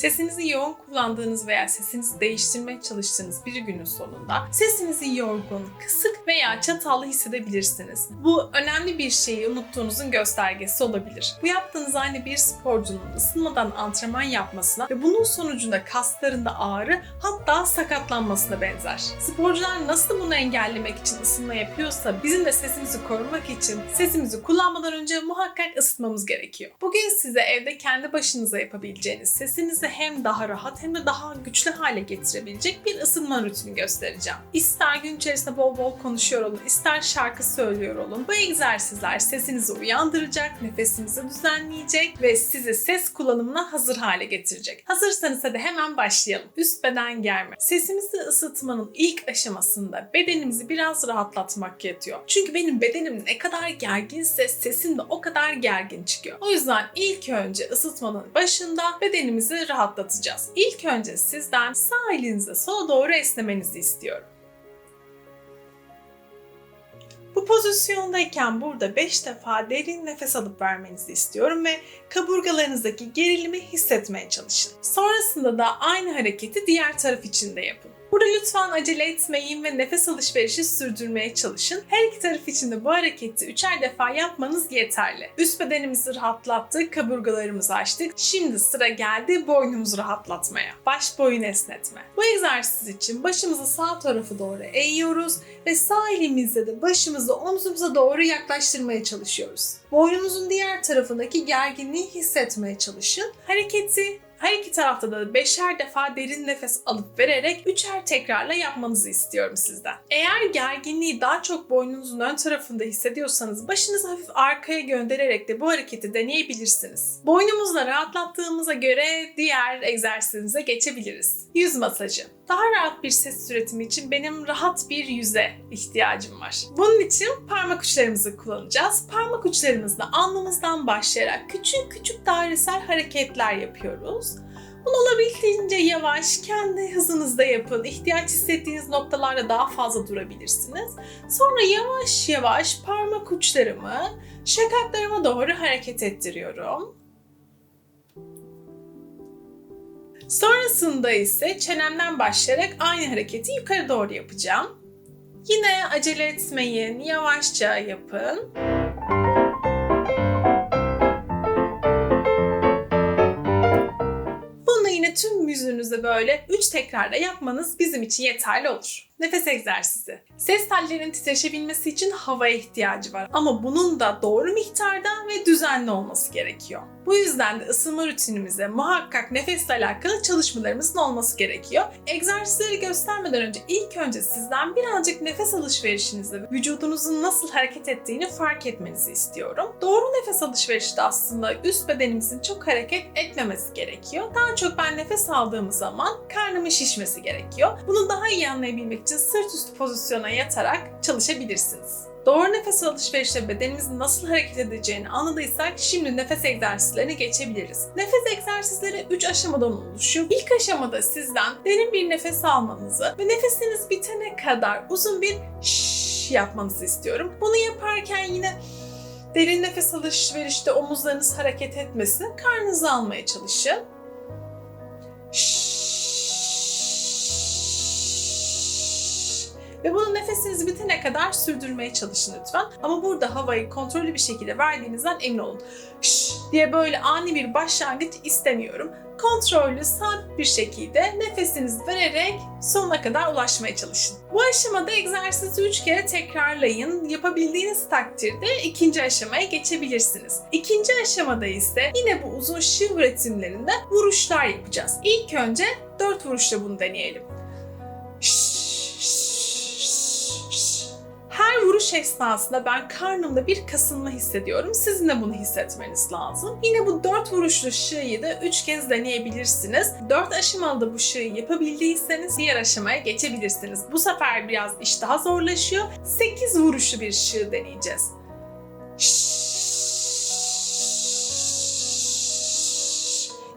Sesinizi yoğun kullandığınız veya sesinizi değiştirmeye çalıştığınız bir günün sonunda sesinizi yorgun, kısık veya çatallı hissedebilirsiniz. Bu önemli bir şeyi unuttuğunuzun göstergesi olabilir. Bu yaptığınız aynı bir sporcunun ısınmadan antrenman yapmasına ve bunun sonucunda kaslarında ağrı hatta sakatlanmasına benzer. Sporcular nasıl bunu engellemek için ısınma yapıyorsa bizim de sesimizi korumak için sesimizi kullanmadan önce muhakkak ısıtmamız gerekiyor. Bugün size evde kendi başınıza yapabileceğiniz sesinizi hem daha rahat hem de daha güçlü hale getirebilecek bir ısınma rutini göstereceğim. İster gün içerisinde bol bol konuşuyor olun, ister şarkı söylüyor olun. Bu egzersizler sesinizi uyandıracak, nefesinizi düzenleyecek ve sizi ses kullanımına hazır hale getirecek. Hazırsanız hadi hemen başlayalım. Üst beden germe. Sesimizi ısıtmanın ilk aşamasında bedenimizi biraz rahatlatmak yetiyor. Çünkü benim bedenim ne kadar gerginse sesim de o kadar gergin çıkıyor. O yüzden ilk önce ısıtmanın başında bedenimizi rahatlatacağız. İlk önce sizden sağ elinize sola doğru esnemenizi istiyorum. Bu pozisyondayken burada 5 defa derin nefes alıp vermenizi istiyorum ve kaburgalarınızdaki gerilimi hissetmeye çalışın. Sonrasında da aynı hareketi diğer taraf için de yapın. Burada lütfen acele etmeyin ve nefes alışverişi sürdürmeye çalışın. Her iki taraf için de bu hareketi üçer defa yapmanız yeterli. Üst bedenimizi rahatlattık, kaburgalarımızı açtık. Şimdi sıra geldi boynumuzu rahatlatmaya. Baş boyun esnetme. Bu egzersiz için başımızı sağ tarafa doğru eğiyoruz ve sağ elimizle de başımızı omzumuza doğru yaklaştırmaya çalışıyoruz. Boynumuzun diğer tarafındaki gerginliği hissetmeye çalışın. Hareketi her iki tarafta da beşer defa derin nefes alıp vererek üçer tekrarla yapmanızı istiyorum sizden. Eğer gerginliği daha çok boynunuzun ön tarafında hissediyorsanız başınızı hafif arkaya göndererek de bu hareketi deneyebilirsiniz. Boynumuzla rahatlattığımıza göre diğer egzersizimize geçebiliriz. Yüz masajı. Daha rahat bir ses üretimi için benim rahat bir yüze ihtiyacım var. Bunun için parmak uçlarımızı kullanacağız. Parmak uçlarımızla alnımızdan başlayarak küçük küçük dairesel hareketler yapıyoruz. Bunu olabildiğince yavaş, kendi hızınızda yapın. İhtiyaç hissettiğiniz noktalarda daha fazla durabilirsiniz. Sonra yavaş yavaş parmak uçlarımı şakaklarıma doğru hareket ettiriyorum. Sonrasında ise çenemden başlayarak aynı hareketi yukarı doğru yapacağım. Yine acele etmeyin, yavaşça yapın. Bunu yine tüm yüzünüzde böyle 3 tekrarla yapmanız bizim için yeterli olur. Nefes egzersizi. Ses tellerinin titreşebilmesi için havaya ihtiyacı var. Ama bunun da doğru miktarda ve düzenli olması gerekiyor. Bu yüzden de ısınma rutinimize muhakkak nefesle alakalı çalışmalarımızın olması gerekiyor. Egzersizleri göstermeden önce ilk önce sizden birazcık nefes alışverişinizde ve vücudunuzun nasıl hareket ettiğini fark etmenizi istiyorum. Doğru nefes alışverişi de aslında üst bedenimizin çok hareket etmemesi gerekiyor. Daha çok ben nefes aldığım zaman karnımın şişmesi gerekiyor. Bunu daha iyi anlayabilmek için sırt üstü pozisyona yatarak çalışabilirsiniz. Doğru nefes alışverişle bedenimizin nasıl hareket edeceğini anladıysak şimdi nefes egzersizlerine geçebiliriz. Nefes egzersizleri 3 aşamadan oluşuyor. İlk aşamada sizden derin bir nefes almanızı ve nefesiniz bitene kadar uzun bir şşş yapmanızı istiyorum. Bunu yaparken yine derin nefes alışverişte omuzlarınız hareket etmesin. Karnınızı almaya çalışın. Şşş. Ve bunu nefesiniz bitene kadar sürdürmeye çalışın lütfen. Ama burada havayı kontrollü bir şekilde verdiğinizden emin olun. Şşş diye böyle ani bir başlangıç istemiyorum. Kontrollü, sabit bir şekilde nefesinizi vererek sonuna kadar ulaşmaya çalışın. Bu aşamada egzersizi 3 kere tekrarlayın. Yapabildiğiniz takdirde ikinci aşamaya geçebilirsiniz. İkinci aşamada ise yine bu uzun şiv üretimlerinde vuruşlar yapacağız. İlk önce 4 vuruşla bunu deneyelim. Vuruş esnasında ben karnımda bir kasılma hissediyorum. Sizin de bunu hissetmeniz lazım. Yine bu 4 vuruşlu şığıyı da 3 kez deneyebilirsiniz. 4 aşamalı bu şığıyı yapabildiyseniz diğer aşamaya geçebilirsiniz. Bu sefer biraz iş daha zorlaşıyor. 8 vuruşlu bir şığı deneyeceğiz.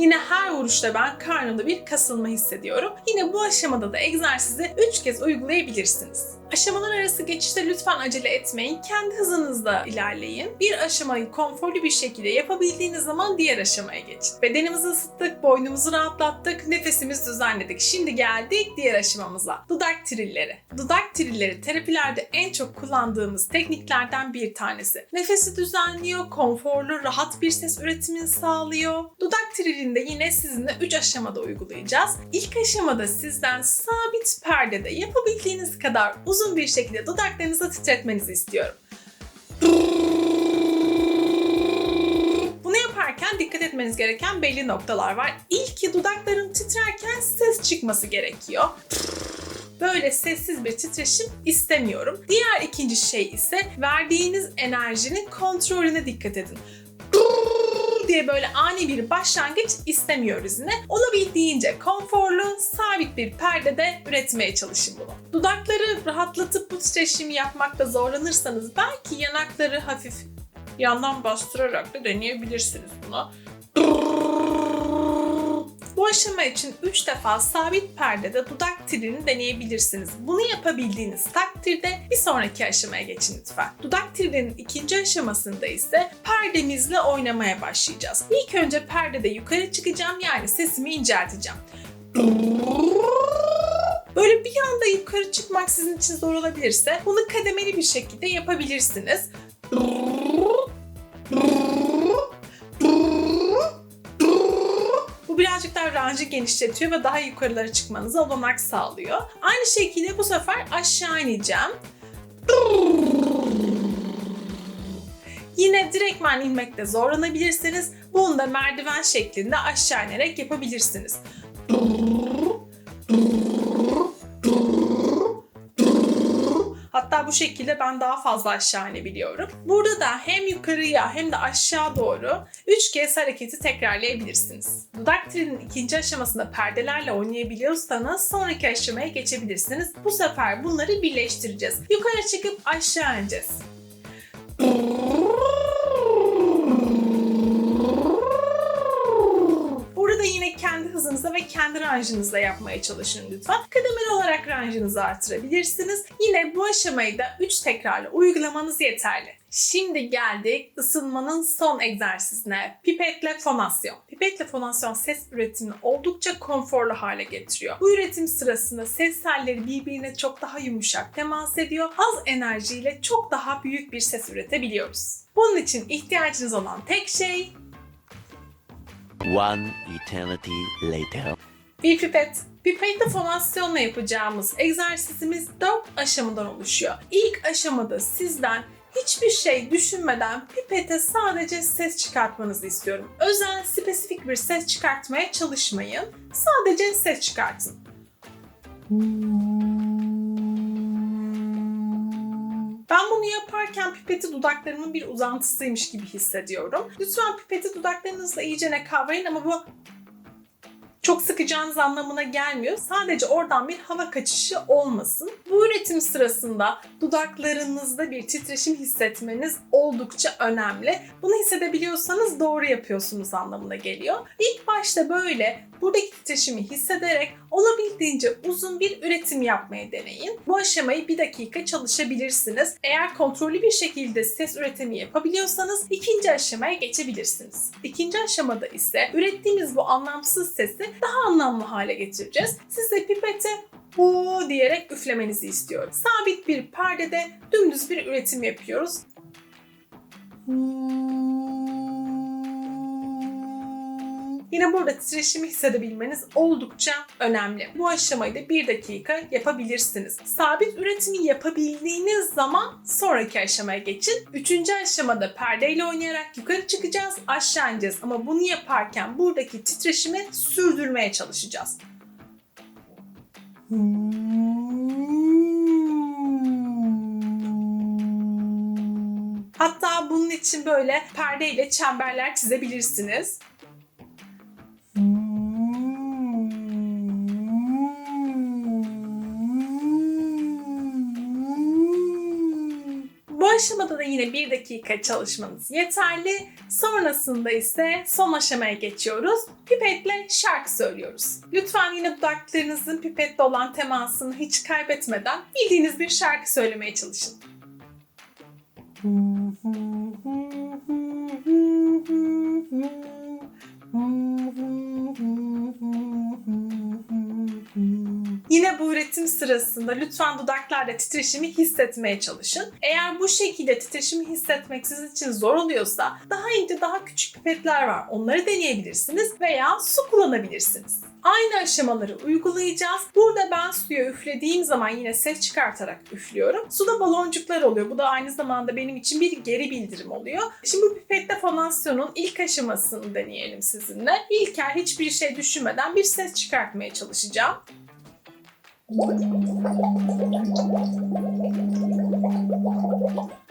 Yine her vuruşta ben karnımda bir kasılma hissediyorum. Yine bu aşamada da egzersizi 3 kez uygulayabilirsiniz. Aşamalar arası geçişte lütfen acele etmeyin. Kendi hızınızda ilerleyin. Bir aşamayı konforlu bir şekilde yapabildiğiniz zaman diğer aşamaya geçin. Bedenimizi ısıttık, boynumuzu rahatlattık, nefesimizi düzenledik. Şimdi geldik diğer aşamamıza. Dudak trilleri. Dudak trilleri terapilerde en çok kullandığımız tekniklerden bir tanesi. Nefesi düzenliyor, konforlu, rahat bir ses üretimini sağlıyor. Dudak trilini de yine sizinle 3 aşamada uygulayacağız. İlk aşamada sizden sabit perdede yapabildiğiniz kadar uzun bir şekilde dudaklarınızı titretmenizi istiyorum. Bunu yaparken dikkat etmeniz gereken belli noktalar var. İlki dudakların titrerken ses çıkması gerekiyor. Böyle sessiz bir titreşim istemiyorum. Diğer ikinci şey ise verdiğiniz enerjinin kontrolüne dikkat edin diye böyle ani bir başlangıç istemiyoruz yine. Olabildiğince konforlu, sabit bir perdede üretmeye çalışın bunu. Dudakları rahatlatıp bu titreşimi yapmakta zorlanırsanız belki yanakları hafif yandan bastırarak da deneyebilirsiniz bunu. Bu aşama için 3 defa sabit perdede dudak trilini deneyebilirsiniz. Bunu yapabildiğiniz takdirde bir sonraki aşamaya geçin lütfen. Dudak trilinin ikinci aşamasında ise perdemizle oynamaya başlayacağız. İlk önce perdede yukarı çıkacağım yani sesimi incelteceğim. Böyle bir anda yukarı çıkmak sizin için zor olabilirse bunu kademeli bir şekilde yapabilirsiniz. Genişletiyor ve daha yukarılara çıkmanıza olanak sağlıyor. Aynı şekilde bu sefer aşağı ineceğim. Yine direktmen inmekte zorlanabilirsiniz. Bunu da merdiven şeklinde aşağı inerek yapabilirsiniz. Bu şekilde ben daha fazla aşağı inebiliyorum. Burada da hem yukarıya hem de aşağı doğru 3 kez hareketi tekrarlayabilirsiniz. Dudak trilinin ikinci aşamasında perdelerle oynayabiliyorsanız sonraki aşamaya geçebilirsiniz. Bu sefer bunları birleştireceğiz. Yukarı çıkıp aşağı ineceğiz. Hızınıza ve kendi ranjınızla yapmaya çalışın lütfen. Kademeli olarak ranjınızı artırabilirsiniz. Yine bu aşamayı da 3 tekrarla uygulamanız yeterli. Şimdi geldik ısınmanın son egzersizine. Pipetle fonasyon. Pipetle fonasyon ses üretimini oldukça konforlu hale getiriyor. Bu üretim sırasında ses telleri birbirine çok daha yumuşak temas ediyor. Az enerjiyle çok daha büyük bir ses üretebiliyoruz. Bunun için ihtiyacınız olan tek şey One eternity later. Bir pipet. Pipetle fonasyonla yapacağımız egzersizimiz 4 aşamadan oluşuyor. İlk aşamada sizden hiçbir şey düşünmeden pipete sadece ses çıkartmanızı istiyorum. Özel, spesifik bir ses çıkartmaya çalışmayın. Sadece ses çıkartın. Ben bunu yaparken pipeti dudaklarımın bir uzantısıymış gibi hissediyorum. Lütfen pipeti dudaklarınızla iyicene kavrayın ama bu çok sıkacağınız anlamına gelmiyor. Sadece oradan bir hava kaçışı olmasın. Bu üretim sırasında dudaklarınızda bir titreşim hissetmeniz oldukça önemli. Bunu hissedebiliyorsanız doğru yapıyorsunuz anlamına geliyor. İlk başta böyle buradaki titreşimi hissederek olabildiğince uzun bir üretim yapmaya deneyin. Bu aşamayı bir dakika çalışabilirsiniz. Eğer kontrollü bir şekilde ses üretimi yapabiliyorsanız ikinci aşamaya geçebilirsiniz. İkinci aşamada ise ürettiğimiz bu anlamsız sesi daha anlamlı hale getireceğiz. Siz de pipete bu diyerek üflemenizi istiyorum. Sabit bir perdede dümdüz bir üretim yapıyoruz. Yine burada titreşimi hissedebilmeniz oldukça önemli. Bu aşamayı da bir dakika yapabilirsiniz. Sabit üretimi yapabildiğiniz zaman sonraki aşamaya geçin. Üçüncü aşamada perdeyle oynayarak yukarı çıkacağız, aşağı ineceğiz. Ama bunu yaparken buradaki titreşimi sürdürmeye çalışacağız. Hatta bunun için böyle perdeyle çemberler çizebilirsiniz. Aşamada da yine bir dakika çalışmanız yeterli. Sonrasında ise son aşamaya geçiyoruz. Pipetle şarkı söylüyoruz. Lütfen yine dudaklarınızın pipetle olan temasını hiç kaybetmeden bildiğiniz bir şarkı söylemeye çalışın. Yine bu üretim sırasında lütfen dudaklarda titreşimi hissetmeye çalışın. Eğer bu şekilde titreşimi hissetmek sizin için zor oluyorsa daha ince daha küçük pipetler var. Onları deneyebilirsiniz veya su kullanabilirsiniz. Aynı aşamaları uygulayacağız. Burada ben suya üflediğim zaman yine ses çıkartarak üflüyorum. Suda baloncuklar oluyor. Bu da aynı zamanda benim için bir geri bildirim oluyor. Şimdi bu pipette fonasyonun ilk aşamasını deneyelim sizinle. İlker hiçbir şey düşünmeden bir ses çıkartmaya çalışacağım.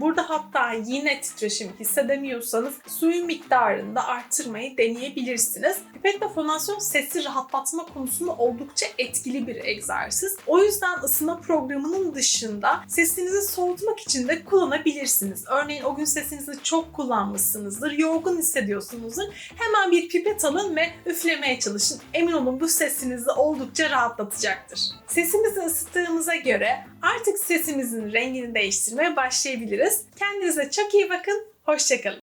Burada hatta yine titreşim hissedemiyorsanız suyun miktarını da arttırmayı deneyebilirsiniz. Pipetle fonasyon sesi rahatlatma konusunda oldukça etkili bir egzersiz. O yüzden ısınma programının dışında sesinizi soğutmak için de kullanabilirsiniz. Örneğin o gün sesinizi çok kullanmışsınızdır, yorgun hissediyorsunuzdur. Hemen bir pipet alın ve üflemeye çalışın. Emin olun bu sesinizi oldukça rahatlatacaktır. Sesimizi ısıttığımıza göre artık sesimizin rengini değiştirmeye başlayabiliriz. Kendinize çok iyi bakın, hoşçakalın.